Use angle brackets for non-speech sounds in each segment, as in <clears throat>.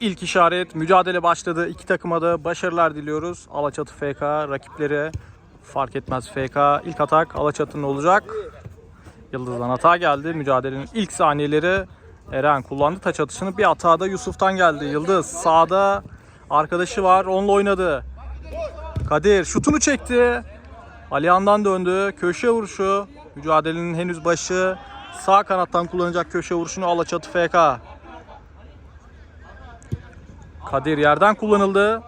İlk işaret mücadele başladı. İki takıma da başarılar diliyoruz. Alaçatı FK rakipleri fark etmez FK. İlk atak Alaçatı'nın olacak. Yıldız'dan hata geldi. Mücadelenin ilk saniyeleri Eren kullandı taç atışını. Bir hata da Yusuf'tan geldi. Yıldız sağda arkadaşı var. Onunla oynadı. Kadir şutunu çekti. Alihan'dan döndü. Köşe vuruşu. Mücadelenin henüz başı. Sağ kanattan kullanacak köşe vuruşunu Alaçatı FK. Kadir yerden kullanıldı.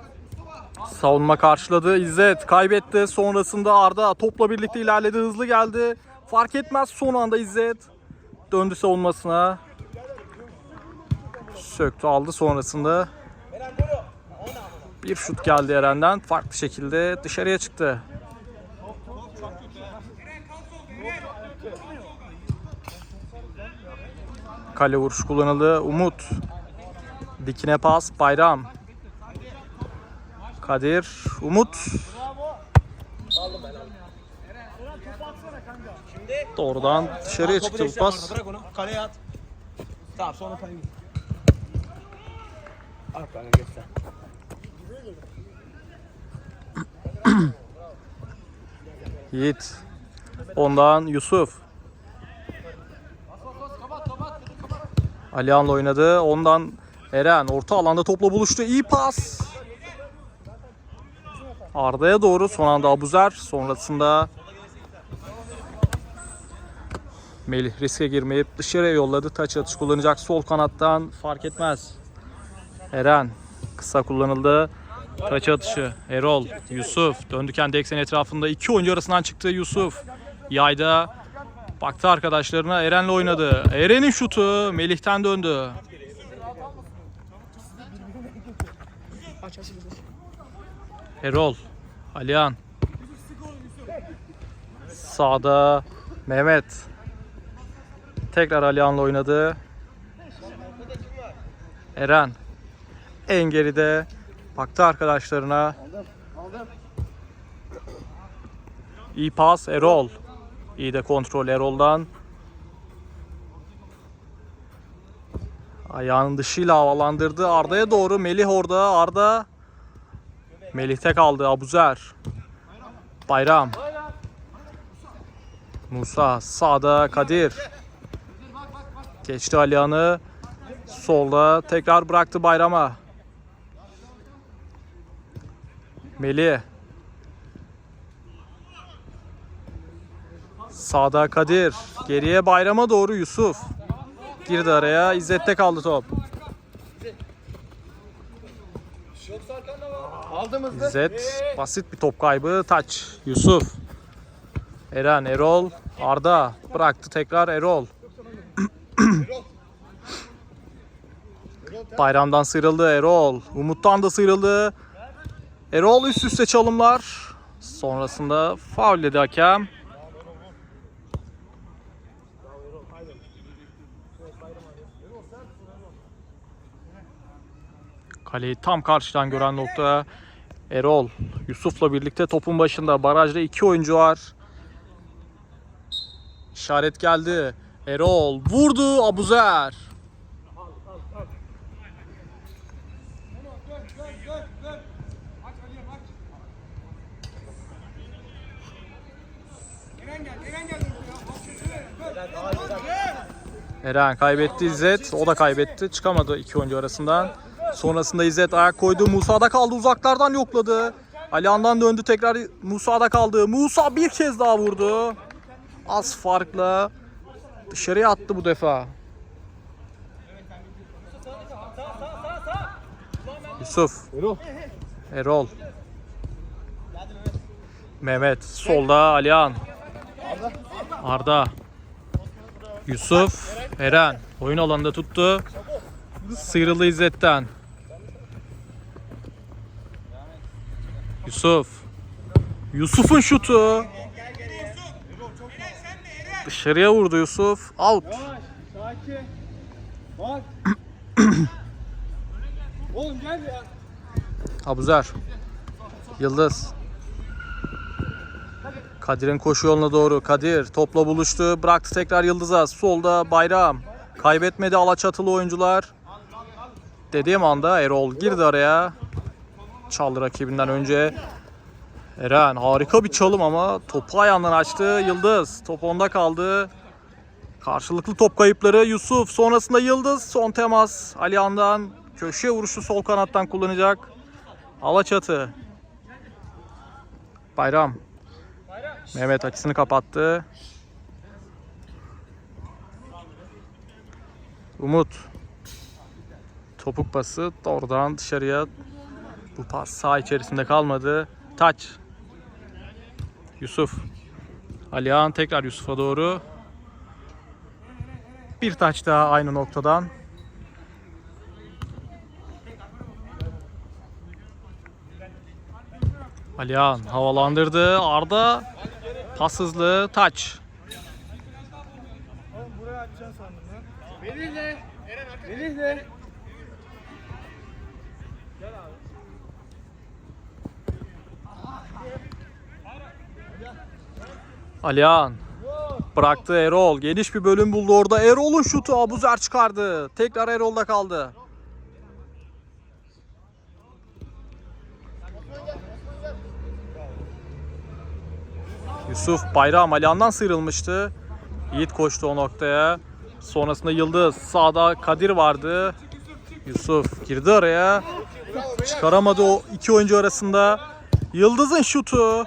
Savunma karşıladı. İzzet kaybetti. Sonrasında Arda topla birlikte ilerledi. Hızlı geldi. Fark etmez son anda İzzet. Döndü savunmasına. Söktü aldı sonrasında. Bir şut geldi Eren'den. Farklı şekilde dışarıya çıktı. Kale vuruş kullanıldı. Umut. Dikine pas. Bayram. Kadir. Umut. Doğrudan dışarıya çıktı bu pas. Bırak onu. Kaleye at. Tamam sonra payı. At bana göster. Yiğit. Ondan Yusuf. Alihan'la oynadı. Ondan Eren orta alanda topla buluştu. İyi pas. Arda'ya doğru son anda Abuzer. Sonrasında Melih riske girmeyip dışarıya yolladı. Taç atış kullanacak sol kanattan fark etmez. Eren kısa kullanıldı. Taç atışı. Erol, Yusuf döndü kendi eksen etrafında. iki oyuncu arasından çıktı Yusuf. Yayda baktı arkadaşlarına Eren'le oynadı. Eren'in şutu Melih'ten döndü. Erol, Alihan. Sağda Mehmet. Tekrar Alihan'la oynadı. Eren. En geride baktı arkadaşlarına. İyi pas Erol. İyi de kontrol Erol'dan. Ayağının dışıyla havalandırdı. Arda'ya doğru Melih orada. Arda Melih'te kaldı. Abuzer. Bayram. Musa sağda Kadir. Geçti Alihan'ı. Solda tekrar bıraktı Bayram'a. Melih. Sağda Kadir. Geriye Bayram'a doğru Yusuf. Girdi araya. İzzet'te kaldı top. Aldığımızda. İzzet. Basit bir top kaybı. Taç. Yusuf. Eren, Erol, Arda. Bıraktı tekrar Erol. Bayramdan sıyrıldı Erol. Umut'tan da sıyrıldı. Erol üst üste çalımlar. Sonrasında faulledi hakem. Kaleyi tam karşıdan gören nokta Erol. Yusuf'la birlikte topun başında. Barajda iki oyuncu var. İşaret geldi. Erol vurdu Abuzer. Eren kaybetti İzzet. O da kaybetti. Çıkamadı iki oyuncu arasından. Sonrasında İzzet ayak koydu. Musa'da kaldı. Uzaklardan yokladı. Alihan'dan döndü tekrar Musa'da kaldı. Musa bir kez daha vurdu. Az farkla dışarıya attı bu defa. Yusuf. Erol. Erol. Mehmet. Solda Alihan. Arda. Yusuf. Eren. Oyun alanında tuttu. Sıyrıldı İzzet'ten. Yusuf. Yusuf'un şutu. Dışarıya vurdu Yusuf. Out. Sakin. Bak. <clears throat> Oğlum gel ya. Abuzer. Yıldız. Kadir'in koşu yoluna doğru. Kadir topla buluştu. Bıraktı tekrar Yıldız'a. Solda Bayram. Kaybetmedi Alaçatılı oyuncular. dediğim anda Erol girdi araya. Çaldı rakibinden önce. Eren harika bir çalım ama topu ayağından açtı. Yıldız top onda kaldı. Karşılıklı top kayıpları Yusuf. Sonrasında Yıldız son temas. Alihan'dan köşeye vuruşu sol kanattan kullanacak. Alaçatı. Bayram. Mehmet açısını kapattı. Umut. Topuk pası doğrudan dışarıya. Bu pas sağ içerisinde kalmadı. Taç. Yusuf. Alihan tekrar Yusuf'a doğru. Bir taç daha aynı noktadan. Alihan havalandırdı. Arda pas hızlı. Taç. Oğlum buraya atacaksın sandım ya. Melih de. Melih de. Alihan bıraktı Erol. Geniş bir bölüm buldu orada. Erol'un şutu Abuzer çıkardı. Tekrar Erol'da kaldı. Yusuf Bayram Alihan'dan sıyrılmıştı. Yiğit koştu o noktaya. Sonrasında Yıldız. Sağda Kadir vardı. Yusuf girdi araya. Çıkaramadı o iki oyuncu arasında. Yıldız'ın şutu.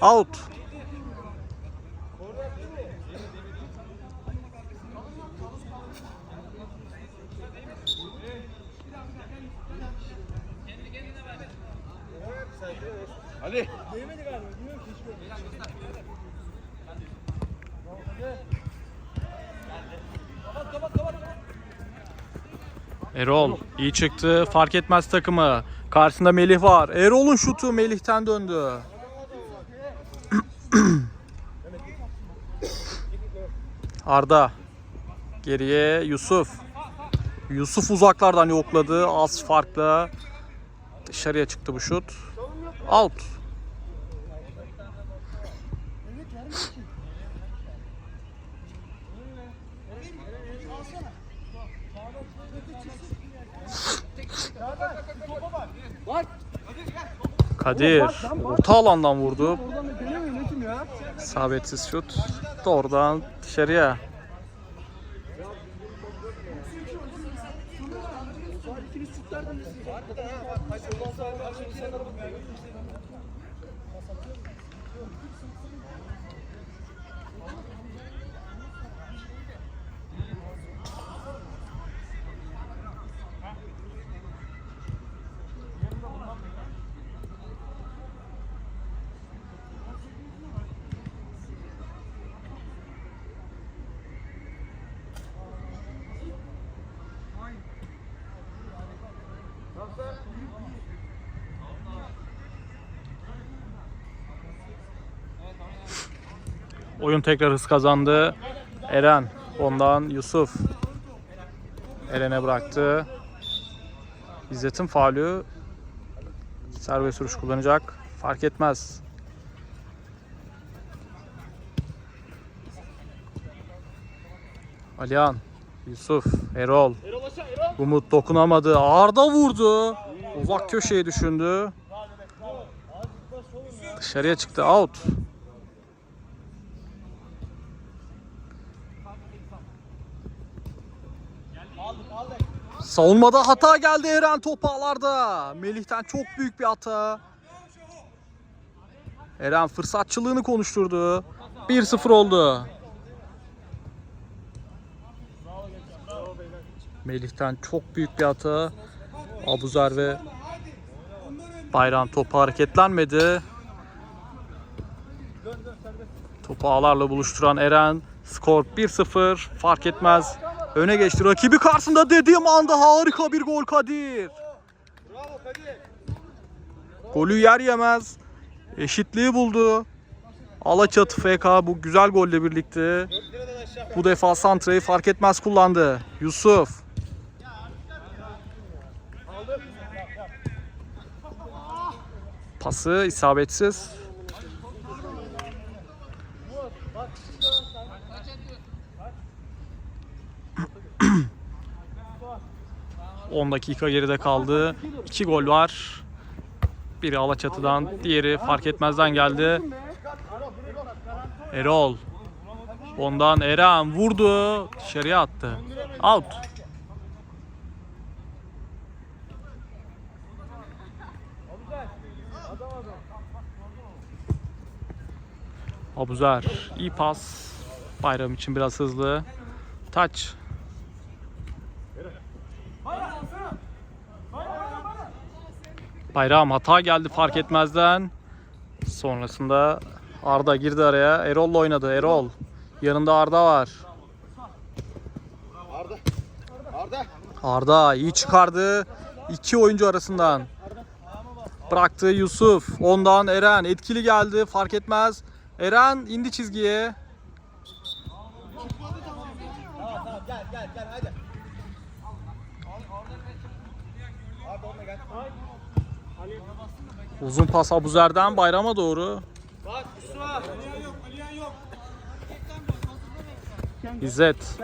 Out. Hadi. Erol iyi çıktı. Fark etmez takımı. Karşısında Melih var. Erol'un şutu Melih'ten döndü. <clears throat> Arda. Geriye Yusuf. Yusuf uzaklardan yokladı. Az farkla. Dışarıya çıktı bu şut. Out. Kadir orta alandan vurdu. İsabetsiz şut. Doğrudan dışarıya. Oyun tekrar hız kazandı. Eren. Ondan Yusuf. Eren'e bıraktı. İzzet'in faulü. Serbest vuruş kullanacak. Fark etmez. Alihan. Yusuf. Erol. Umut dokunamadı. Arda vurdu. Uzak köşeye düşündü. Dışarıya çıktı. Out. Savunmada hata geldi Eren top ağlarda. Melih'ten çok büyük bir hata. Eren fırsatçılığını konuşturdu. 1-0 oldu. Melih'ten çok büyük bir hata. Abuzer ve Bayram topu hareketlenmedi. Topu ağlarla buluşturan Eren. Skor 1-0 fark etmez. Öne geçti. Rakibi karşısında dediğim anda harika bir gol Kadir. Golü yer yemez. Eşitliği buldu. Alaçatı FK bu güzel golle birlikte bu defa Santra'yı fark etmez kullandı. Yusuf. Pası isabetsiz. <clears throat> 10 dakika geride kaldı. 2 gol var. Biri Alaçatı'dan, diğeri fark etmezden geldi. Erol. Ondan Eren vurdu. Dışarıya attı. Out. Abuzer. iyi pas. Bayram için biraz hızlı. Taç. Bayram hata geldi fark etmezden. Sonrasında Arda girdi araya. Erol'la oynadı. Erol. Yanında Arda var. Arda. Arda. Arda iyi çıkardı. İki oyuncu arasından. Bıraktı Yusuf. Ondan Eren etkili geldi. Fark etmez. Eren indi çizgiye. Uzun pas Abuzer'den Bayram'a doğru. Bak Yusuf. İzzet.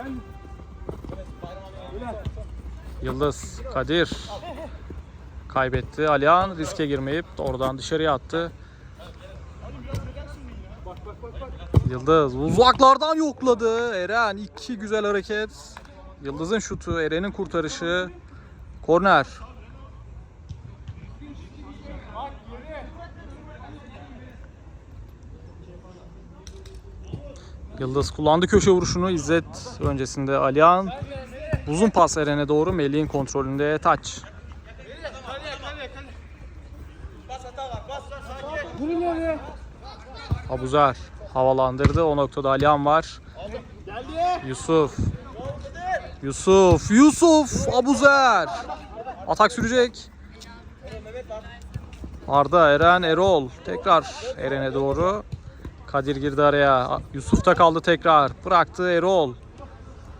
Yıldız. Kadir. Kaybetti. Alihan riske girmeyip oradan dışarıya attı. Yıldız uzaklardan yokladı. Eren iki güzel hareket. Yıldız'ın şutu, Eren'in kurtarışı. Korner. Yıldız kullandı köşe vuruşunu. İzzet öncesinde Alihan. Uzun pas Eren'e doğru. Melih'in kontrolünde taç. Abuzer havalandırdı. O noktada Alihan var. Yusuf. Yusuf. Yusuf. Abuzer. Atak sürecek. Arda, Eren, Erol. Tekrar Eren'e doğru. Kadir girdi araya. Yusuf da kaldı tekrar. Bıraktı Erol.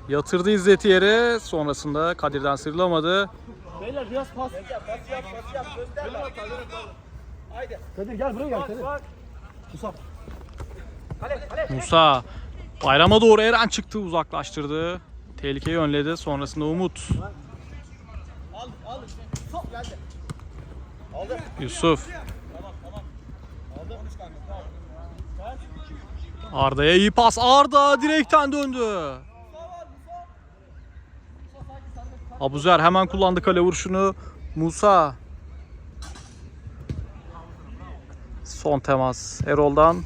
Yatırdı İzzet'i yere. Sonrasında Kadir'den sıyrılamadı. Beyler biraz pas. Pas yap pas yap. Göster bak. Haydi. Kadir gel buraya gel Kadir. Kale kale. Musa. Bayrama doğru Eren çıktı. Uzaklaştırdı. Tehlikeyi önledi. Sonrasında Umut. Al al. Sok geldi. Aldı. Yusuf. Arda'ya iyi pas. Arda direkten döndü. Abuzer hemen kullandı kale vuruşunu. Musa. Son temas Erol'dan.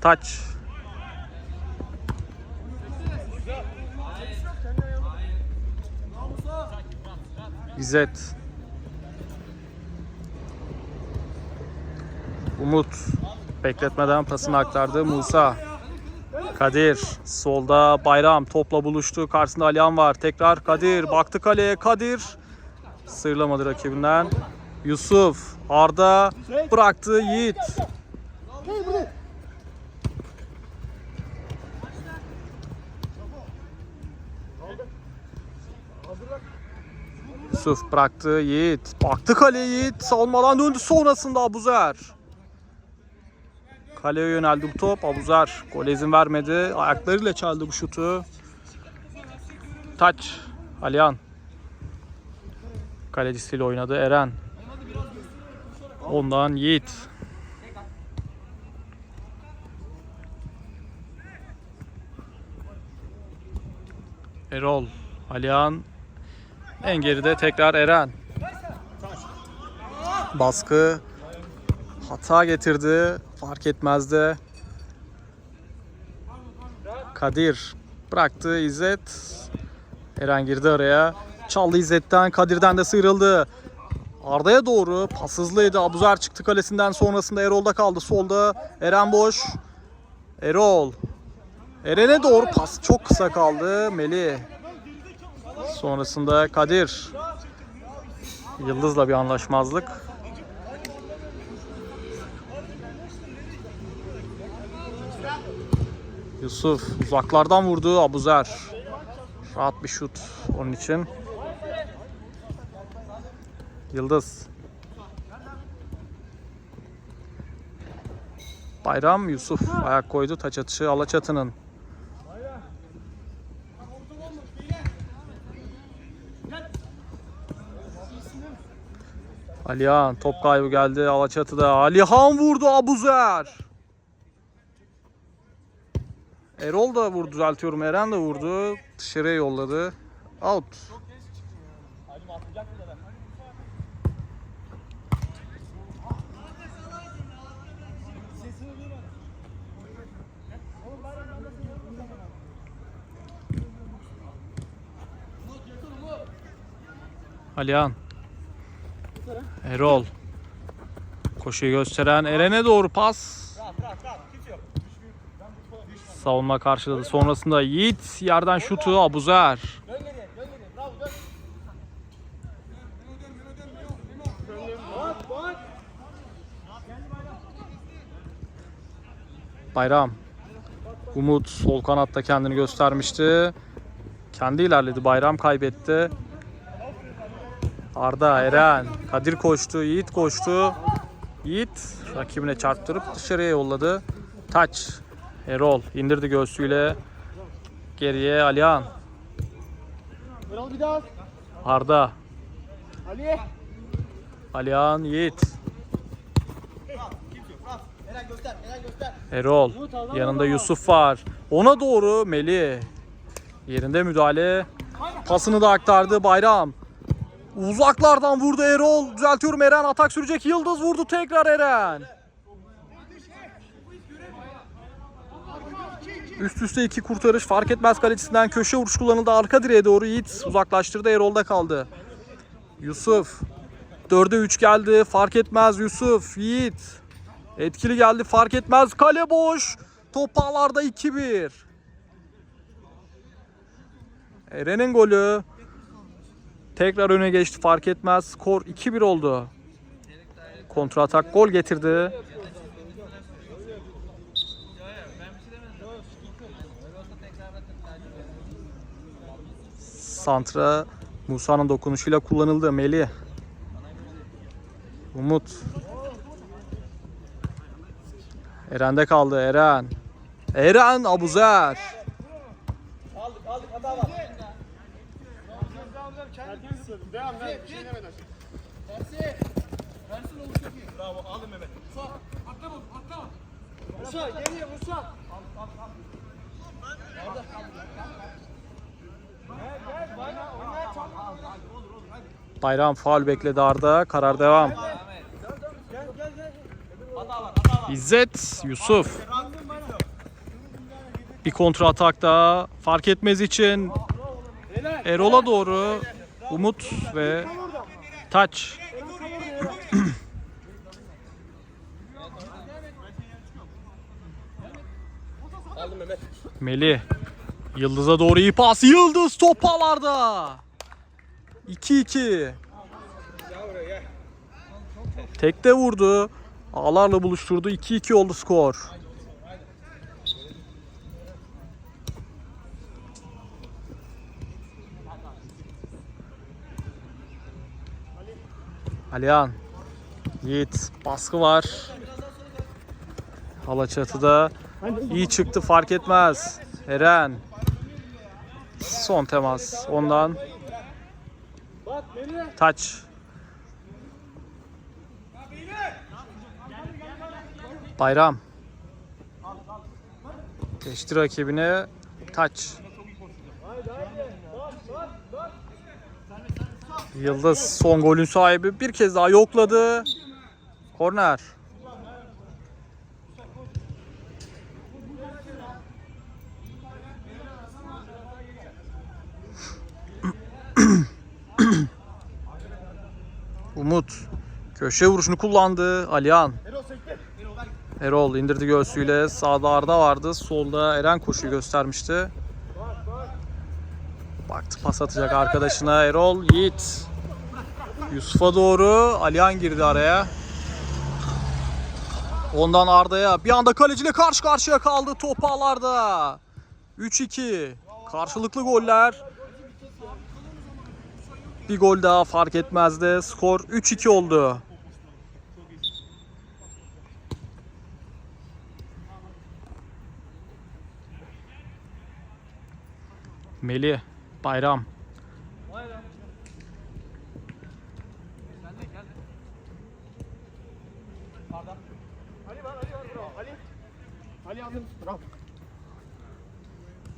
Taç. İzzet. Umut. Bekletmeden pasını aktardı Musa. Kadir solda Bayram topla buluştu. Karşısında Alihan var. Tekrar Kadir baktı kaleye. Kadir sırlamadı rakibinden. Yusuf Arda bıraktı Yiğit. Yusuf bıraktı Yiğit. Baktı kaleye Yiğit. Savunmadan döndü. Sonrasında Abuzer. Kaleye yöneldi bu top. Abuzer gole izin vermedi. Ayaklarıyla çaldı bu şutu. Taç. Alihan. Kalecisiyle oynadı Eren. Ondan Yiğit. Erol. Alihan. En geride tekrar Eren. Baskı hata getirdi. Fark etmezdi. Kadir bıraktı İzzet. Eren girdi araya. Çaldı İzzet'ten. Kadir'den de sıyrıldı. Arda'ya doğru pas hızlıydı. Abuzer çıktı kalesinden sonrasında Erol'da kaldı. Solda Eren boş. Erol. Eren'e doğru pas çok kısa kaldı. Melih. Sonrasında Kadir. Yıldız'la bir anlaşmazlık. Yusuf uzaklardan vurdu Abuzer. Rahat bir şut onun için. Yıldız. Bayram Yusuf ayak koydu taç atışı Alaçatı'nın. Alihan top kaybı geldi Alaçatı'da. Alihan vurdu Abuzer. Erol da vurdu düzeltiyorum. Eren de vurdu. Dışarıya yolladı. Out. Alihan. Erol. Koşuyu gösteren Eren'e doğru pas. Savunma karşıladı. Sonrasında Yiğit yerden şutu Abuzer. Bayram. Umut sol kanatta kendini göstermişti. Kendi ilerledi. Bayram kaybetti. Arda, Eren, Kadir koştu, Yiğit koştu. Yiğit rakibine çarptırıp dışarıya yolladı. Taç. Erol indirdi göğsüyle. Geriye Alihan. Erol bir daha. Arda, Ali. Alihan, Yiğit. Erol. Yanında Yusuf var. Ona doğru Melih. Yerinde müdahale. Pasını da aktardı Bayram. Uzaklardan vurdu Erol. Düzeltiyorum Eren atak sürecek. Yıldız vurdu tekrar Eren. Üst üste iki kurtarış fark etmez kalecisinden köşe vuruş kullanıldı. Arka direğe doğru Yiğit uzaklaştırdı. Erol'da kaldı. Yusuf. 4'e 3 geldi. Fark etmez Yusuf. Yiğit. Etkili geldi fark etmez. Kale boş. Top ağlarda 2-1. Eren'in golü. Tekrar öne geçti fark etmez. Skor 2-1 oldu. Kontra atak gol getirdi. Santra Musa'nın dokunuşuyla kullanıldı. Melih. Umut. Eren'de kaldı Eren. Eren Abuzer. Aldık, aldık. Hata var. Devam ver. Bir şey demeden. Bravo, aldın Mehmet. Musa, atlama, atlama. Musa, geriye Musa. Bayram faul bekledi Arda. Karar devam. İzzet Yusuf. Bir kontra atak daha. Fark etmez için Erol'a doğru Umut ve Taç. Melih. Yıldız'a doğru iyi pas. Yıldız top ağlarda. 2-2. Tekte vurdu. Ağlarla buluşturdu. 2-2 oldu skor. Alihan. Yiğit. Baskı var. Alaçatı'da iyi çıktı fark etmez. Eren. Son temas. Ondan taç. Bayram. Geçti rakibine. Taç. Yıldız son golün sahibi bir kez daha yokladı. Korner. Umut. Köşe vuruşunu kullandı. Alihan. Erol indirdi göğsüyle. Sağda Arda vardı. Solda Eren koşuyu göstermişti. Baktı pas atacak arkadaşına. Erol Yiğit. Yusuf'a doğru. Alihan girdi araya. Ondan Arda'ya. Bir anda kaleciyle karşı karşıya kaldı. Top ağlarda. 3-2. Karşılıklı goller. Bir gol daha fark etmezdi. Skor 3-2 oldu. Meli, Bayram. Bayram.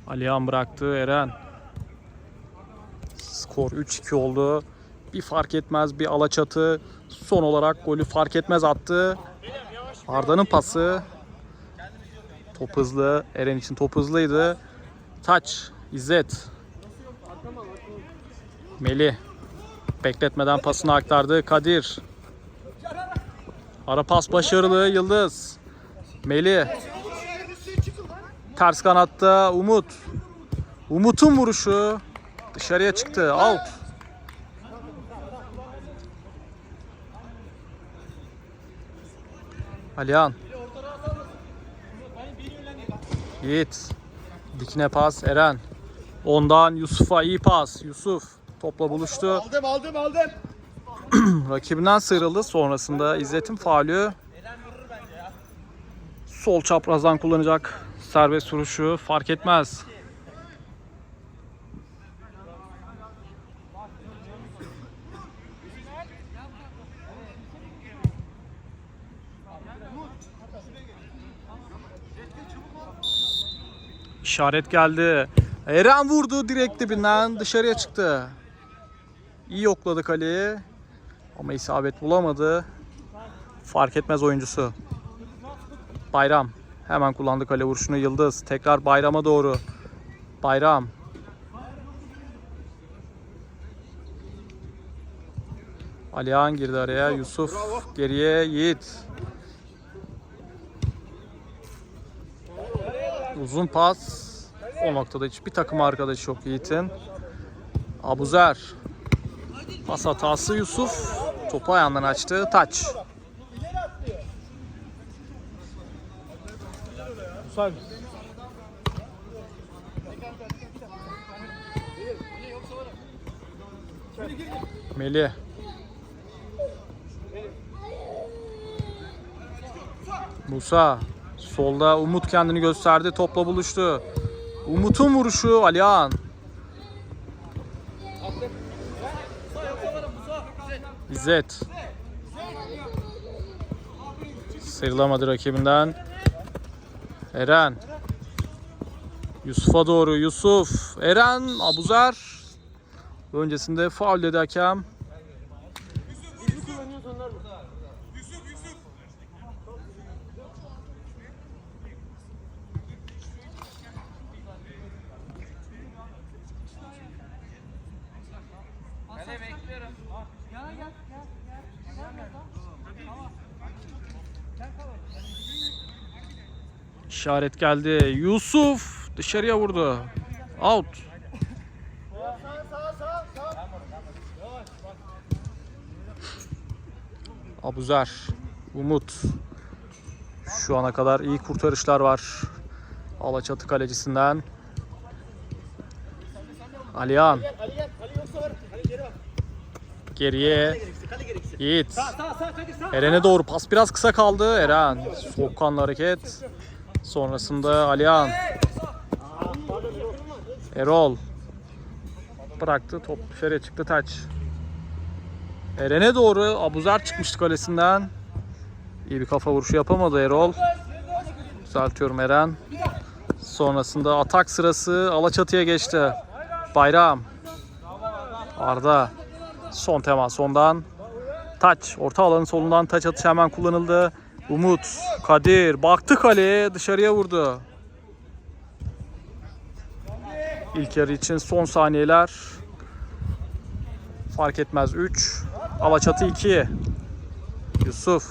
Ali Han bıraktı Eren. Skor 3-2 oldu. Bir fark etmez bir alaçatı. Son olarak golü fark etmez attı. Arda'nın pası. Top hızlı. Eren için top hızlıydı. Taç. İzzet. Melih. Bekletmeden pasını aktardı. Kadir. Ara pas başarılı. Yıldız. Melih. Ters kanatta Umut. Umut'un vuruşu dışarıya çıktı. Out. Alihan. Yiğit. Dikine pas Eren. Ondan Yusuf'a iyi pas. Yusuf topla buluştu. Aldım aldım aldım. <clears throat> Rakibinden sıyrıldı. Sonrasında İzzet'in faulü. Sol çaprazdan kullanacak serbest vuruşu fark etmez. İşaret geldi. Eren vurdu direkt dibinden dışarıya çıktı. İyi yokladı kaleyi. Ama isabet bulamadı. Fark etmez oyuncusu. Bayram. Hemen kullandı kale vuruşunu Yıldız. Tekrar Bayram'a doğru. Bayram. Alihan girdi araya. Yusuf geriye Yiğit. Uzun pas. O noktada hiçbir takım arkadaşı yok Yiğit'in. Abuzer. Pas hatası Yusuf. Topu ayağından açtı. Taç. Melih. Musa. Solda Umut kendini gösterdi. Topla buluştu. Umut'un vuruşu Alihan. İzzet. Sıyrılamadı rakibinden. Eren. Yusuf'a doğru Yusuf. Eren Abuzer. Öncesinde faul dedi hakem. İşaret geldi. Yusuf dışarıya vurdu. Out. Abuzer, Umut. Şu ana kadar iyi kurtarışlar var. Alaçatı kalecisinden. Alihan geriye. Yiğit. Eren'e doğru pas biraz kısa kaldı. Eren soğukkanlı hareket. Sonrasında Alihan. Erol. Bıraktı. Top dışarıya çıktı taç. Eren'e doğru Abuzer çıkmıştı kalesinden. İyi bir kafa vuruşu yapamadı Erol. Düzeltiyorum Eren. Sonrasında atak sırası Alaçatı'ya geçti. Bayram. Arda. Son temas ondan. Taç. Orta alanın solundan taç atışı hemen kullanıldı. Umut. Kadir. Baktı kaleye. Dışarıya vurdu. İlk yarı için son saniyeler. Fark etmez 3. Alaçatı 2. Yusuf.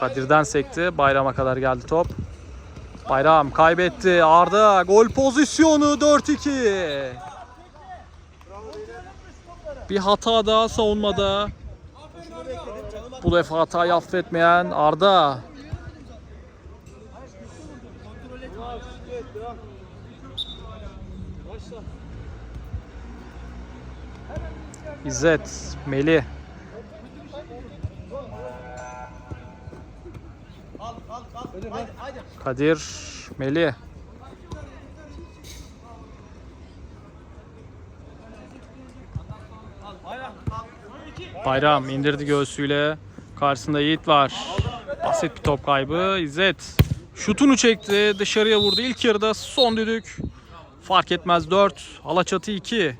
Kadir'den sekti. Bayram'a kadar geldi top. Bayram kaybetti. Arda gol pozisyonu 4-2. Bir hata daha savunmada. Bu defa hatayı affetmeyen Arda. İzzet, haydi. Kadir, Melih. Bayram indirdi göğsüyle. Karşısında Yiğit var. Basit bir top kaybı. İzzet. Şutunu çekti. Dışarıya vurdu. İlk yarıda son düdük. Fark etmez 4. Alaçatı 2.